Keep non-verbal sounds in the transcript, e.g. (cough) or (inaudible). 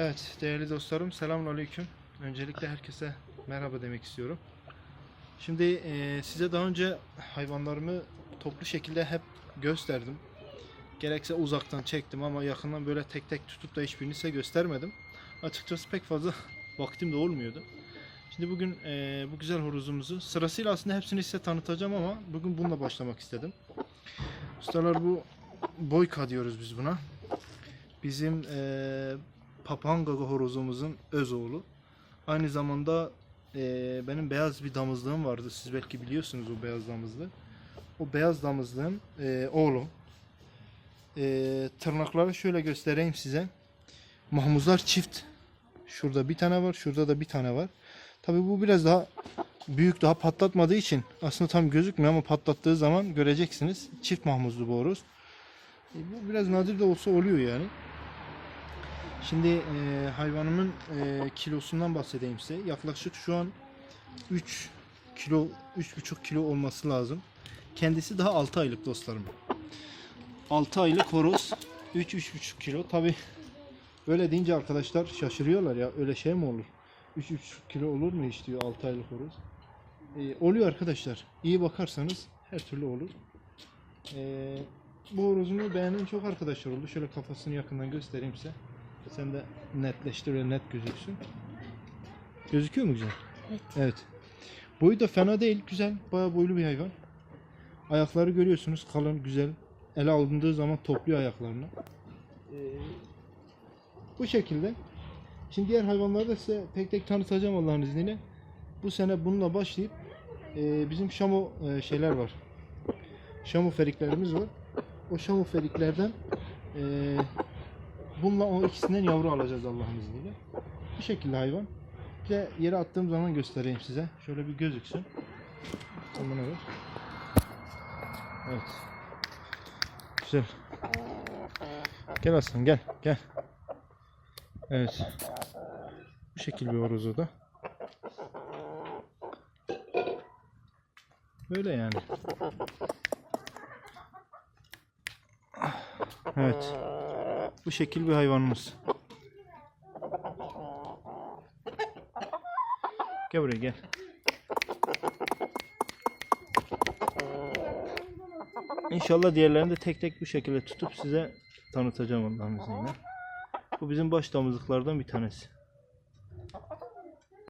Evet değerli dostlarım selamünaleyküm. Öncelikle herkese merhaba demek istiyorum. Şimdi e, size daha önce hayvanlarımı toplu şekilde hep gösterdim. Gerekse uzaktan çektim ama yakından böyle tek tek tutup da hiçbirini size göstermedim. Açıkçası pek fazla (laughs) vaktim de olmuyordu. Şimdi bugün e, bu güzel horozumuzu sırasıyla aslında hepsini size tanıtacağım ama bugün bununla başlamak istedim. Ustalar bu boyka diyoruz biz buna. Bizim e, papağan gaga horozumuzun öz oğlu. Aynı zamanda e, benim beyaz bir damızlığım vardı. Siz belki biliyorsunuz o beyaz damızlığı. O beyaz damızlığın e, oğlu. E, tırnakları şöyle göstereyim size. Mahmuzlar çift. Şurada bir tane var, şurada da bir tane var. Tabii bu biraz daha büyük, daha patlatmadığı için aslında tam gözükmüyor ama patlattığı zaman göreceksiniz. Çift mahmuzlu bu horoz. E, bu biraz nadir de olsa oluyor yani. Şimdi e, hayvanımın e, kilosundan bahsedeyim size. Yaklaşık şu an 3 kilo, 3,5 kilo olması lazım. Kendisi daha 6 aylık dostlarım. 6 aylık horoz 3-3,5 kilo. Tabi öyle deyince arkadaşlar şaşırıyorlar ya öyle şey mi olur? 3-3,5 kilo olur mu hiç diyor 6 aylık horoz. E, oluyor arkadaşlar. İyi bakarsanız her türlü olur. E, bu horozumu beğenen çok arkadaşlar oldu. Şöyle kafasını yakından göstereyim size. Sen de netleştir ve net gözüksün. Gözüküyor mu güzel? Evet. Evet. Boyu da fena değil. Güzel. Bayağı boylu bir hayvan. Ayakları görüyorsunuz. Kalın, güzel. Ele alındığı zaman topluyor ayaklarını. Ee, bu şekilde. Şimdi diğer hayvanları da size tek tek tanıtacağım Allah'ın izniyle. Bu sene bununla başlayıp e, bizim şamo e, şeyler var. Şamo feriklerimiz var. O şamo feriklerden e, Bununla o ikisinden yavru alacağız Allah'ın izniyle. Bu şekilde hayvan. Bir de yere attığım zaman göstereyim size. Şöyle bir gözüksün. Sen ver. Evet. Güzel. Gel aslan gel gel. Evet. Bu şekil bir horoz da. Böyle yani. Evet. Bu şekil bir hayvanımız. Gel buraya gel. İnşallah diğerlerini de tek tek bu şekilde tutup size tanıtacağım Allah'ın izniyle. Bu bizim baş damızlıklardan bir tanesi.